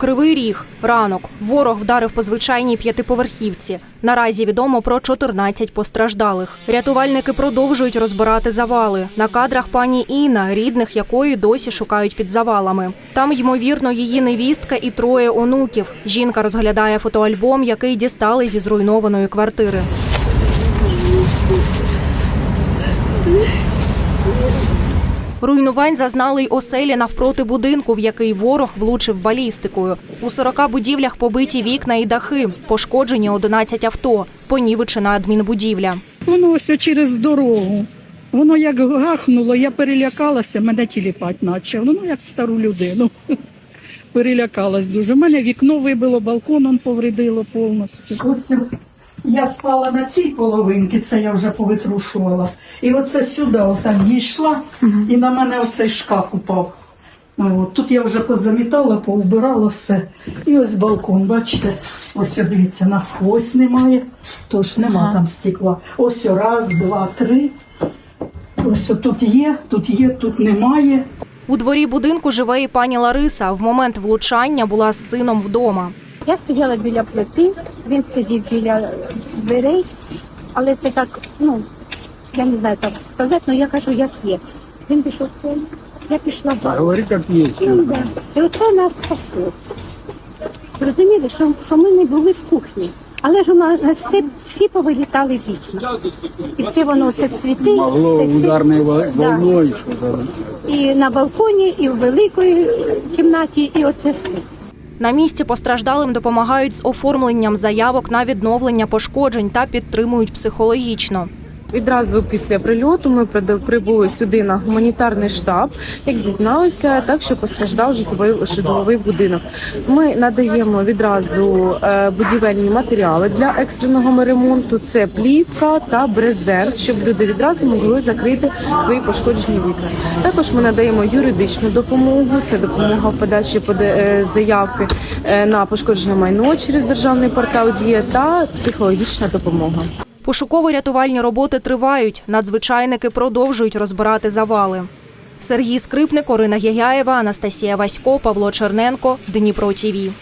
Кривий ріг, ранок. Ворог вдарив по звичайній п'ятиповерхівці. Наразі відомо про 14 постраждалих. Рятувальники продовжують розбирати завали. На кадрах пані Інна, рідних якої досі шукають під завалами. Там, ймовірно, її невістка і троє онуків. Жінка розглядає фотоальбом, який дістали зі зруйнованої квартири. Руйнувань зазнали й оселі навпроти будинку, в який ворог влучив балістикою. У 40 будівлях побиті вікна і дахи, пошкоджені 11 авто, понівечена адмінбудівля. Воно ось через дорогу. Воно як гахнуло, я перелякалася, мене тіліпати почало. Ну, як стару людину. Перелякалась дуже. У мене вікно вибило, балкон он повредило повністю. Я спала на цій половинці, це я вже повитрушувала. І оце сюди отак дійшла, і на мене оцей шкаф упав. Ну, От, тут я вже позамітала, поубирала все. І ось балкон, бачите, ось дивіться, насквозь немає, тож нема там стекла. Ось раз, два, три. Ось тут є, тут є, тут немає. У дворі будинку живе і пані Лариса. В момент влучання була з сином вдома. Я стояла біля плити, він сидів біля дверей, але це так, ну, я не знаю так сказати, але я кажу, як є. Він пішов в поле, я пішла в Говори как есть. Ну, да. І оце нас спасло. Розуміли, що, що ми не були в кухні. Але ж у нас всі, всі повилітали вічно. І все воно це цвіти, Могло це все. ударной вол- Да. І на балконі, і в великій кімнаті, і оце все. На місці постраждалим допомагають з оформленням заявок на відновлення пошкоджень та підтримують психологічно. Відразу після прильоту ми прибули сюди на гуманітарний штаб. Як дізналися, так що постраждав житловий житловий будинок. Ми надаємо відразу е, будівельні матеріали для екстреного ремонту. Це плівка та брезент, щоб люди відразу могли закрити свої пошкоджені вікна. Також ми надаємо юридичну допомогу. Це допомога в подачі е, заявки е, на пошкоджене майно через державний портал Дія та психологічна допомога. Пошуково-рятувальні роботи тривають. Надзвичайники продовжують розбирати завали. Сергій Скрипник, Орина Гягяєва, Анастасія Васько, Павло Черненко, Дніпро ТІВІ.